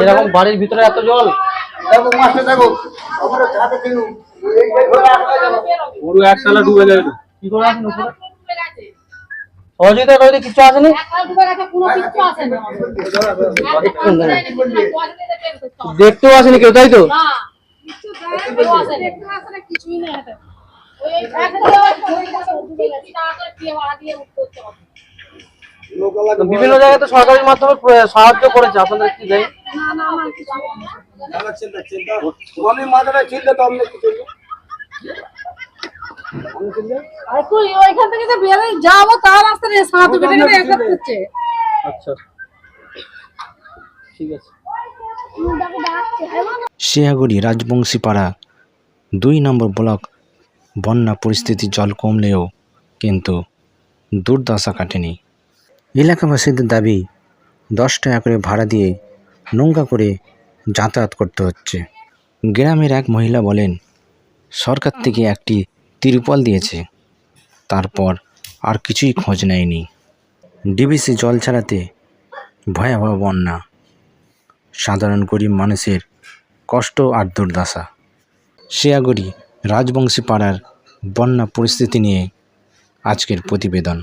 এরকম বাড়ির ভিতরে এত জল দেখো মাছটা দেখো আমরা ছাদে কিনু ডুবে। কি করে আসেন উপরে সহযোগিতা করে কিছু আসেনি দেখতেও আসেনি কেউ তাই তো বিভিন্ন জায়গায় তো সরকারি মাধ্যমে সাহায্য করেছে আপনাদের কি দেয় ওইখান থেকে যে যাব তার রাস্তায় সাঁতু কেটে কেটে একা করছে আচ্ছা। ঠিক আছে। শিয়াগুড়ি রাজবংশীপাড়া দুই নম্বর ব্লক বন্যা পরিস্থিতি জল কমলেও কিন্তু দুর্দশা কাটেনি। এলাকাবাসীদের দাবি, দশ টাকা করে ভাড়া দিয়ে নৌকা করে যাতায়াত করতে হচ্ছে। গ্রামের এক মহিলা বলেন, সরকার থেকে একটি তিরুপল দিয়েছে। তারপর আর কিছুই খোঁজ নেয়নি। ডিবিসি জল ছাড়াতে ভয়াবহ বন্যা। সাধারণ গরিব মানুষের কষ্ট আর দুর্দশা। শিয়াগুড়ি রাজবংশী পাড়ার বন্যা পরিস্থিতি নিয়ে আজকের প্রতিবেদন।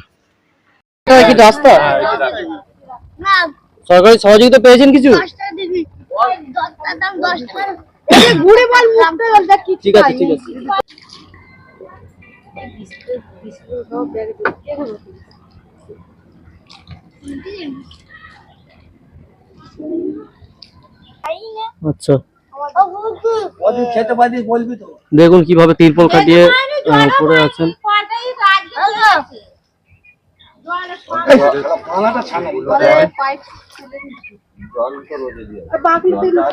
কি রাস্তা? সরকারি সহযোগিতা পেয়েছেন কিছু? ঠিক আছে ঠিক আছে। আচ্ছা। ওদের খেতে পারিস বলবি তো। দেখুন কীভাবে তিরপল কাটিয়ে পড়ে আছেন।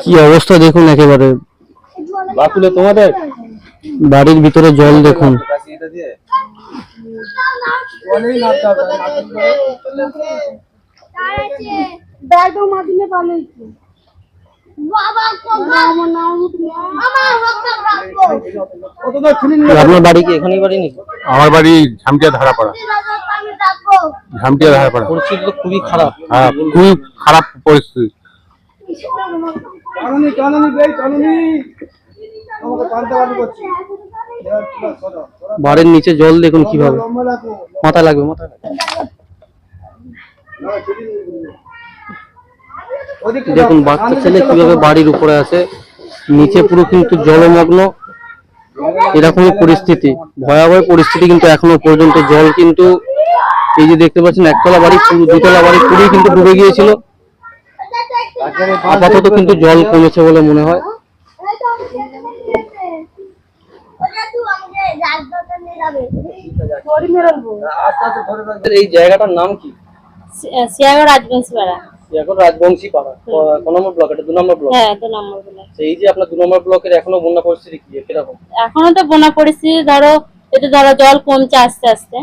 কি অবস্থা দেখুন একেবারে। বাকুলে তোমাদের? বাড়ির ভিতরে জল দেখুন। ব্যাগও পালাইছে আমার নাম কতটা ছিলিস আপনার বাড়ি কি এখানেই বাড়ি নেই আমার বাড়ি ঝামটিয়া ধারাপাড়া। ঝামটিয়া ধারাপাড়া। পরিস্থিতি তো খুবই খারাপ। হ্যাঁ খুবই খারাপ পরিস্থিতি। কানুনি কানুনি বে কানুনি। আমাকে টানতে করছি। বাড়ির নিচে জল দেখুন কীভাবে। মাথা লাগবে। মাথা লাগবে দেখুন বাচ্চা ছেলে কীভাবে বাড়ির উপরে আছে নিচে পুরো কিন্তু জলমগ্ন এরকমই পরিস্থিতি ভয়াবহ পরিস্থিতি কিন্তু এখনও পর্যন্ত জল কিন্তু এই যে দেখতে পাচ্ছেন একতলা বাড়ি পুরো দুতলা বাড়ি পুরোই কিন্তু ডুবে গিয়েছিল। আপাতত কিন্তু জল কমেছে বলে মনে হয়। এই জায়গাটার নাম কি? শিয়াগড় রাজবংশী পাড়া। এখন রাজবংশী পাড়া ক- ক নম্বর ব্লক এটা দু নম্বর ব্লক হ্যাঁ দু নম্বরগুলো এই যে আপনার দু নম্বর ব্লকের এখনও বন্যা পরিস্থিতি কি কীরকম? এখনও তো বন্যা পরিস্থিতি ধরো এতে ধরো জল কমছে আস্তে আস্তে।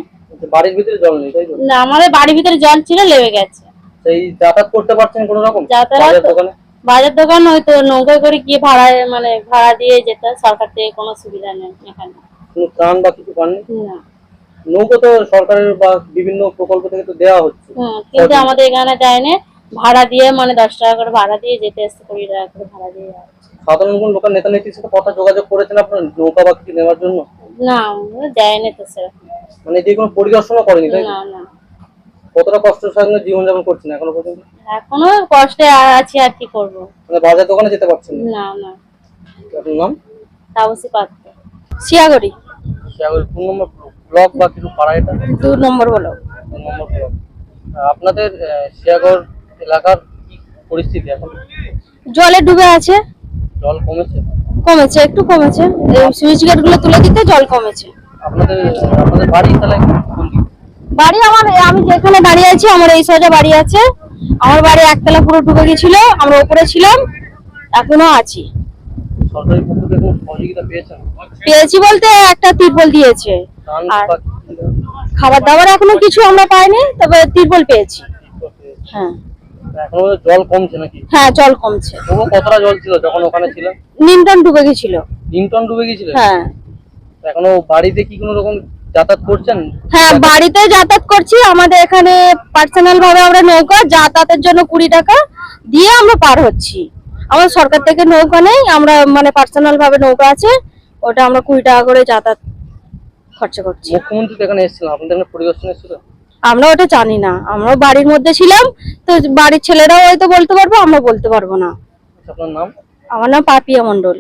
বাড়ির ভিতরে জল নেই তাই তো? না আমাদের বাড়ির ভিতরে জল ছিল লেবে গেছে। সেই যাতায়াত করতে পারছেন কোনো রকম? যাতায়াত- বাজার দোকানে? বাজার দোকান হয়তো নৌকা করে গিয়ে ভাড়া মানে ভাড়া দিয়ে যেতে সরকার থেকে কোনো সুবিধা নেই এখানে। কোনো ত্রাণ বা কিছু পাননি? না। নৌকো তো সরকারের বা বিভিন্ন প্রকল্প থেকে তো দেওয়া হচ্ছে। কিন্তু আমাদের এখানে দেয়নি। ভাড়া দিয়ে মানে দশ টাকা করে ভাড়া দিয়ে যেতে আসতে কুড়ি টাকা করে ভাড়া দিয়ে সাধারণ কোন লোকাল নেতা নেত্রীর সাথে কথা যোগাযোগ করেছেন আপনার? নৌকা বা কিছু নেওয়ার জন্য? না দেয়নি তো সেরকম। মানে এদিকে কোনো পরিদর্শনও করেনি তাই না না। কতটা কষ্টের সঙ্গে জীবনযাপন করছেন এখনও পর্যন্ত? এখনও কষ্টে আ- আছি আর কি করব। মানে বাজার দোকানে যেতে পারছেন না? না না। আপনার নাম? তাবসি পাত্র। শিয়াগড়ি। শিয়াগড় কোন নম্বর ব্লক বা কিছু পাড়া এটা? দু নম্বর বলো কোন নম্বর ব্লক। আপনাদের শিয়াগড় এলাকার কি পরিস্থিতি এখন? জলে ডুবে আছে। জল কমেছে? কমেছে একটু কমেছে। এই সুইচ গেটগুলো তুলে দিতে জল কমেছে। আপনাদের আপনাদের বাড়ি তাহলে কোন দিকে? বাড়ি আমার আমি যেখানে দাঁড়িয়ে আছি আমার এই সাইডে বাড়ি আছে। আমার বাড়ি একতলা পুরো ডুবে গেছিল আমরা উপরে ছিলাম এখনও আছি। সরকারি পক্ষ থেকে কোনো সহযোগিতা পেয়েছেন? পেয়েছি বলতে একটা তিরপল দিয়েছে। ত্রাণ আর- বা কিছু খাবার দাবার এখনও কিছু আমরা পাইনি তবে তিরপল পেয়েছি। হ্যাঁ। এখনও জল কমছে নাকি? হ্যাঁ জল কমছে। কতটা জল ছিল যখন ওখানে নিমটন ডুবে তিন ডুবে গেছিল? হ্যাঁ। এখনও বাড়িতে কি কোনো রকম যাতায়াত করছেন? হ্যাঁ বাড়িতে যাতায়াত করছি। আমাদের এখানে পার্সোনাল ভাবে আমরা নৌকা যাতায়াতের জন্য কুড়ি টাকা দিয়ে আমরা পার হচ্ছি। আমাদের সরকার থেকে নৌকা নেই আমরা মানে পার্সোনাল ভাবে নৌকা আছে ওটা আমরা কুড়ি টাকা করে যাতায়াত খরচা করছি। মুখ্যমন্ত্রী এখানে এসেছিলেন আপনাদের পরিদর্শন এসেছিল আমরা ওটা জানি না। আমরা বাড়ির মধ্যে ছিলাম তো বাড়ির ছেলেরাও হয়তো বলতে পারব আমরা বলতে পারব না। আমার নাম পাপিয়া মন্ডল